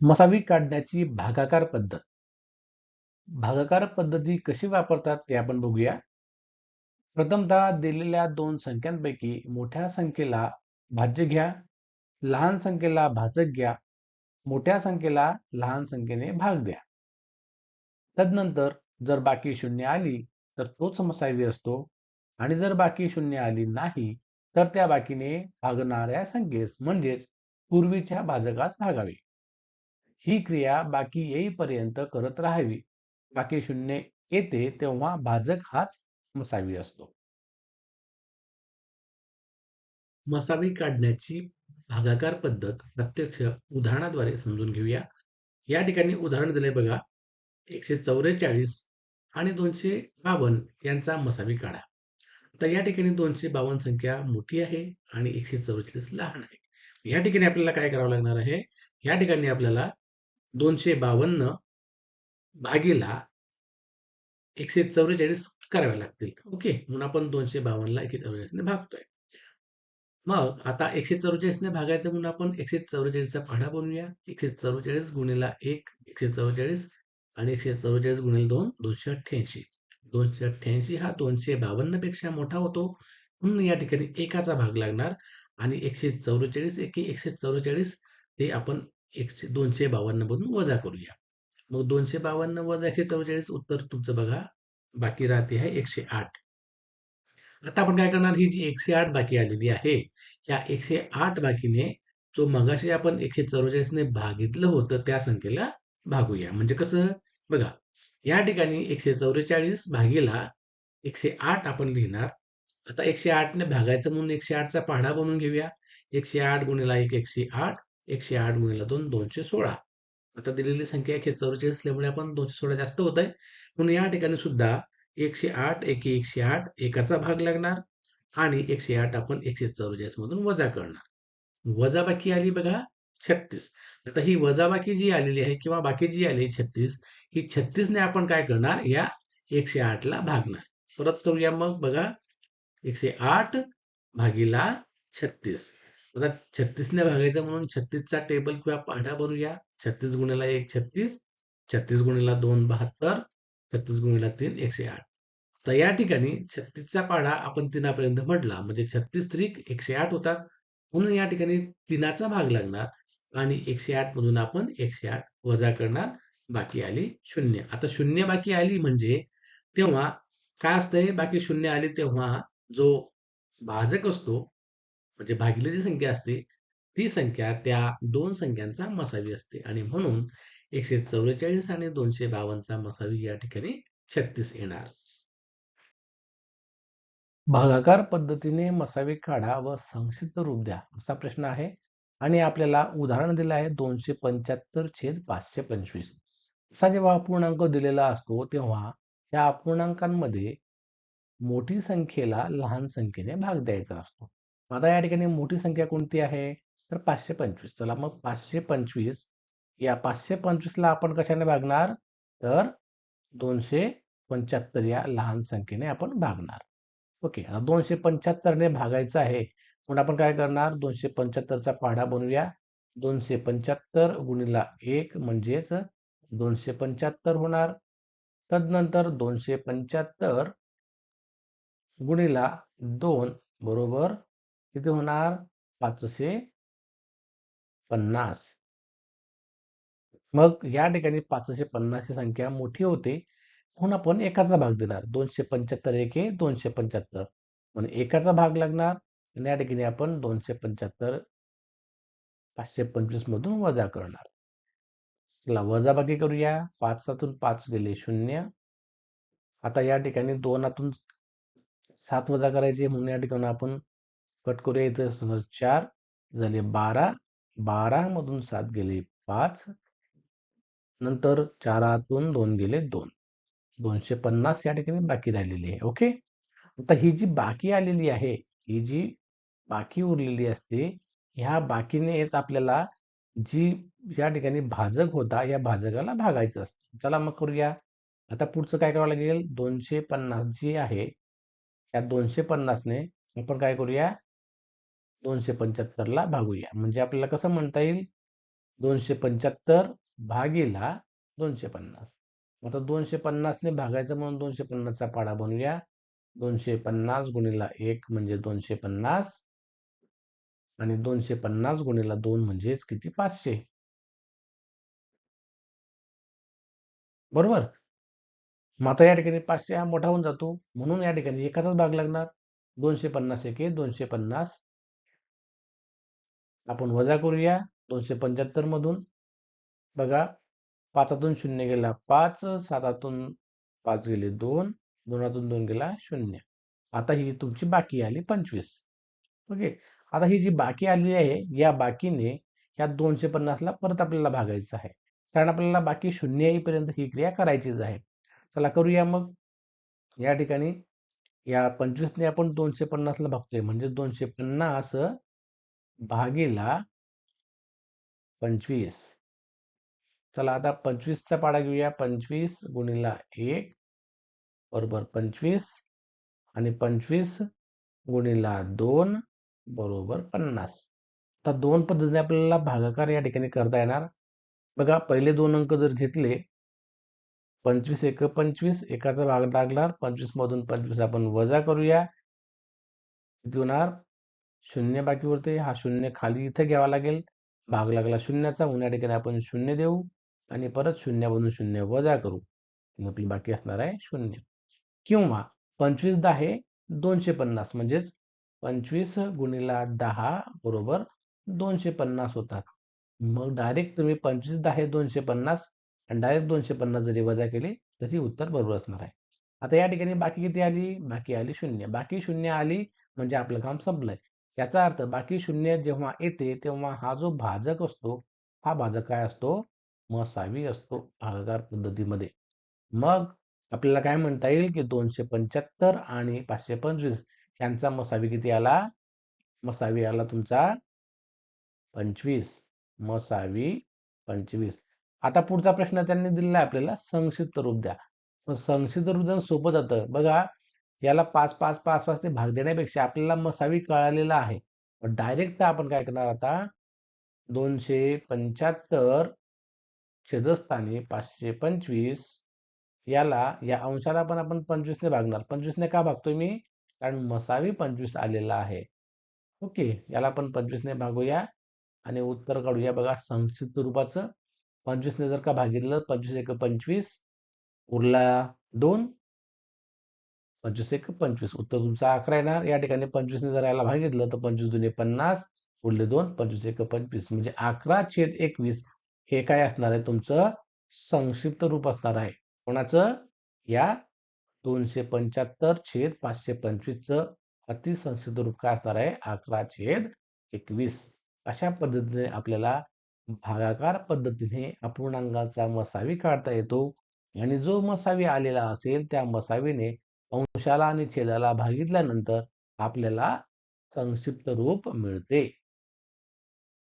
मसावी काढण्याची भागाकार पद्धत. भागाकार पद्धती कशी वापरतात ते आपण बघूया. प्रथमतः दिलेल्या दोन संख्यांपैकी मोठ्या संख्येला भाज्य घ्या लहान संख्येला भाजक घ्या मोठ्या संख्येला लहान संख्येने भाग द्या. तदनंतर जर बाकी शून्य आली तर तोच मसावी असतो. आणि जर बाकी शून्य आली नाही तर त्या बाकीने भागणाऱ्या संख्येस म्हणजेच पूर्वीच्या भाजकास भागावे. ही क्रिया बाकी येईपर्यंत करत राहावी. बाकी शून्य येते तेव्हा भाजक हाच मसावी असतो. मसावी काढण्याची भागाकार पद्धत प्रत्यक्ष उदाहरणाद्वारे समजून घेऊया. या ठिकाणी उदाहरण दिले बघा. एकशे चौवेचाळीस आणि दोनशे बावन्न यांचा मसावी काढा. तर या ठिकाणी दोनशे बावन्न संख्या मोठी आहे आणि एकशे चौवेचाळीस लहान आहे. या ठिकाणी आपल्याला काय करावं लागणार आहे? या ठिकाणी आपल्याला दोनशे बावन्न भागीला एकशे चौवेचाळीस करावे लागतील. ओके म्हणून आपण दोनशे बावन्नला एकशे चौवेचाळीसने भागतोय. मग आता एकशे चौवेचाळीसने भागायचं म्हणून आपण एकशे चौवेचाळीसचा पाढा बनवूया. एकशे चौवेचाळीस गुणिला एक एकशे चौवेचाळीस आणि एकशे चौवेचाळीस गुणिले दोन दोनशे अठ्ठ्याऐंशी. दोनशे अठ्ठ्याऐंशी हा दोनशे बावन्नपेक्षा मोठा होतो. म्हणून या ठिकाणी एकाचा भाग लागणार आणि एकशे चौवेचाळीस एके एकशे चौवेचाळीस हे आपण एकशे दोनशे बावन्न मधून वजा करूया. मग दोनशे बावन्न वजा एकशे चौवेचाळीस उत्तर तुमचं बघा बाकी राहते आहे एकशे आठ. आता आपण काय करणार? ही जी एकशे आठ बाकी आलेली आहे या एकशे आठ बाकीने जो मगाशी आपण एकशे चौवेचाळीसने भागितलं होतं त्या संख्येला भागूया. म्हणजे कसं? बघा या ठिकाणी एकशे चौवेचाळीस भागीला एकशे आठ आपण लिहिणार. आता एकशे आठने भागायचं म्हणून एकशे आठचा पाढा बनवून घेऊया. एकशे आठ गुणिला एक एकशे आठ एकशे आठ गुणिला दोन दोनशे सोळा. आता दिलेली संख्या एकशे चौवेचाळीस असल्यामुळे आपण दोनशे सोळा जास्त होत आहे म्हणून या ठिकाणी सुद्धा एकशे आठ एके एकशे आठ एकाचा भाग लागणार आणि एकशे आठ आपण एकशे चौवेचाळीस मधून वजा करणार. वजा बाकी आली बघा छत्तीस. आता ही वजाबाकी जी आलेली आहे किंवा बाकी जी आली छत्तीस ही छत्तीसने आपण काय करणार? या एकशे आठ ला भागणार. परत करूया मग बघा एकशे आठ भागीला छत्तीस. आता छत्तीसने भागायचं म्हणून छत्तीसचा टेबल किंवा पाढा बनवूया. छत्तीस गुणिला एक छत्तीस छत्तीस गुणिला दोन बहात्तर छत्तीस गुणिला तीन एकशे आठ. तर या ठिकाणी छत्तीसचा पाढा आपण तीनापर्यंत म्हटला म्हणजे छत्तीस त्रिक एकशे आठ होतात. म्हणून या ठिकाणी तीनाचा भाग लागणार आणि एकशे आठ मधून आपण एकशे आठ वजा करणार. बाकी आली शून्य. आता शून्य बाकी आली म्हणजे तेव्हा काय असतंय? बाकी शून्य आली तेव्हा जो भाजक असतो म्हणजे भागिले जी संख्या असते ती संख्या त्या दोन संख्यांचा मसावी असते. आणि म्हणून एकशे चौवेचाळीस आणि दोनशे बावन्नचा मसावी या ठिकाणी छत्तीस येणार. भागाकार पद्धतीने मसावी काढा व संक्षिप्त रूप द्या. असा प्रश्न आहे. आणि आपल्याला उदाहरण दिलं आहे दोनशे पंच्याहत्तर छेद पाचशे पंचवीस. असा जेव्हा अपूर्णांक दिलेला असतो तेव्हा या अपूर्णांकांमध्ये मोठी संख्येला लहान संख्येने भाग द्यायचा असतो. आता या ठिकाणी मोठी संख्या कोणती आहे? तर पाचशे पंचवीस. चला मग पाचशे पंचवीस. या पाचशे पंचवीसला आपण कशाने भागणार? तर दोनशे पंच्याहत्तर या लहान संख्येने आपण भागणार. ओके दोनशे पंच्याहत्तरने भागायचं आहे. म्हणून आपण काय करणार? दोनशे पंच्याहत्तरचा पाढा बनवूया. दोनशे पंच्याहत्तर गुणिला एक म्हणजेच दोनशे पंच्याहत्तर होणार. तदनंतर दोनशे पंच्याहत्तर गुणिला दोन बरोबर किती होणार? पाचशे पन्नास. मग या ठिकाणी पाचशे पन्नास ही संख्या मोठी होते. म्हणून आपण एकाचा भाग देणार. दोनशे पंच्याहत्तर एके दोनशे पंच्याहत्तर. म्हणून एकाचा भाग लागणार आणि या ठिकाणी आपण दोनशे पंच्याहत्तर पाचशे पंचवीस मधून वजा करणार. चला वजाबाकी करूया. पाचातून पाच गेले शून्य. आता या ठिकाणी दोनातून सात वजा करायचे. म्हणून या ठिकाणी आपण कट करूया इथं. चार झाले बारा. बारा मधून सात गेले पाच. नंतर चारातून दोन गेले दोन. दोनशे पन्नास या ठिकाणी बाकी राहिलेली आहे. ओके? आता ही जी बाकी आलेली आहे ही जी बाकी उरलेली असते ह्या बाकीनेच आपल्याला जी या ठिकाणी भाजक होता या भाजकाला भागायचं असतं. चला मग करूया. आता पुढचं काय करावं लागेल? दोनशे पन्नास जी आहे या दोनशे पन्नासने आपण काय करूया? दोनशे पंच्याहत्तरला भागूया. म्हणजे आपल्याला कसं म्हणता येईल? दोनशे पंच्याहत्तर भागीला दोनशे पन्नास. आता दोनशे पन्नासने भागायचं म्हणून दोनशे पन्नासचा पाडा बनवूया. दोनशे पन्नास गुणिला एक म्हणजे दोनशे पन्नास. आणि दोनशे पन्नास गुणिला दोन म्हणजेच किती? पाचशे. बरोबर? मग आता या ठिकाणी पाचशे हा मोठा होऊन जातो. म्हणून या ठिकाणी एकाचाच भाग लागणार. दोनशे पन्नास एके दोनशे पन्नास आपण वजा करूया. दोनशे पंच्याहत्तर मधून बघा पाचातून शून्य गेला पाच सातातून पाच गेले दोन दोनातून दोन गेला शून्य. आता ही तुमची बाकी आली पंचवीस. ओके? आता ही जी बाकी आली आहे या बाकीने या दोनशे पन्नासला परत आपल्याला भागायचं आहे. कारण आपल्याला बाकी शून्य येईपर्यंत ही क्रिया करायचीच आहे. चला करूया मग. या ठिकाणी या पंचवीसने आपण दोनशे पन्नासला भागतोय. म्हणजे दोनशे पन्नास भागीला पंचवीस. चला आता पंचवीसचा पाडा घेऊया. पंचवीस गुणिला एक बरोबर पंचवीस आणि पंचवीस गुणिला दोन बरोबर पन्नास. आता दोन पद्धतीने आपल्याला भागाकार या ठिकाणी करता येणार. बघा पहिले दोन अंक जर घेतले पंचवीस एक पंचवीस एकाचा भाग लागणार पंचवीस मधून पंचवीस आपण वजा करूया. किती होणार? शून्य बाकीवर ते हा शून्य खाली इथे घ्यावा लागेल. भाग लागला शून्याचा या ठिकाणी आपण शून्य देऊ आणि परत शून्यामधून शून्य वजा करू. आपली बाकी असणार आहे शून्य. किंवा पंचवीस दहा दोनशे पन्नास म्हणजेच पंचवीस गुणिला दहा बरोबर दोनशे पन्नास होतात. मग डायरेक्ट तुम्ही पंचवीस दहा दोनशे पन्नास आणि डायरेक्ट दोनशे पन्नास जरी वजा केली तरी उत्तर बरोबर असणार आहे. आता या ठिकाणी बाकी किती आली? बाकी आली शून्य. बाकी शून्य आली म्हणजे आपलं काम संपलंय. याचा अर्थ बाकी शून्य जेव्हा येते तेव्हा हा जो भाजक असतो हा भाजक काय असतो? मसावी असतो भागाकार पद्धतीमध्ये. मग आपल्याला काय म्हणता येईल की दोनशे पंच्याहत्तर आणि पाचशे पंचवीस यांचा मसावी किती आला? मसावी आला तुमचा पंचवीस. मसावी पंचवीस. आता पुढचा प्रश्न त्यांनी दिलेला आहे आपल्याला संक्षिप्त रूप द्या. मग संक्षिप्त रूप जर सोपं जातं. बघा याला पाच पाच पाच पाच ते भाग देण्यापेक्षा आपल्याला मसावी कळालेला आहे. डायरेक्ट आपण काय करणार आता? दोनशे पंच्याहत्तर छेदस्थानी पाचशे पंचवीस याला या अंशाला पण आपण पंचवीसने भागणार. पंचवीसने का भागतोय मी? कारण मसावी पंचवीस आलेला आहे. ओके याला आपण पंचवीसने भागूया आणि उत्तर काढूया बघा संक्षिप्त रूपाचं. पंचवीसने जर का भागितलं पंचवीस एक पंचवीस उरला दोन. पंचवीस एक पंचवीस. उत्तर तुमचा अकरा येणार. या ठिकाणी पंचवीसने जर याला भागितलं तर पंचवीस दुने पन्नास उरले दोन पंचवीस एक पंचवीस. म्हणजे अकरा छेद एकवीस हे काय असणार आहे? तुमचं संक्षिप्त रूप असणार आहे. कोणाचं? या दोनशे पंच्याहत्तर छेद पाचशे पंचवीसचं अतिसंक्षिप्त रूप काय असणार आहे? अकरा छेद एकवीस. अशा पद्धतीने आपल्याला भागाकार पद्धतीने अपूर्णांकाचा मसावी काढता येतो. आणि जो मसावी आलेला असेल त्या मसावीने अंशाला आणि छेदाला भागितल्यानंतर आपल्याला संक्षिप्त रूप मिळते.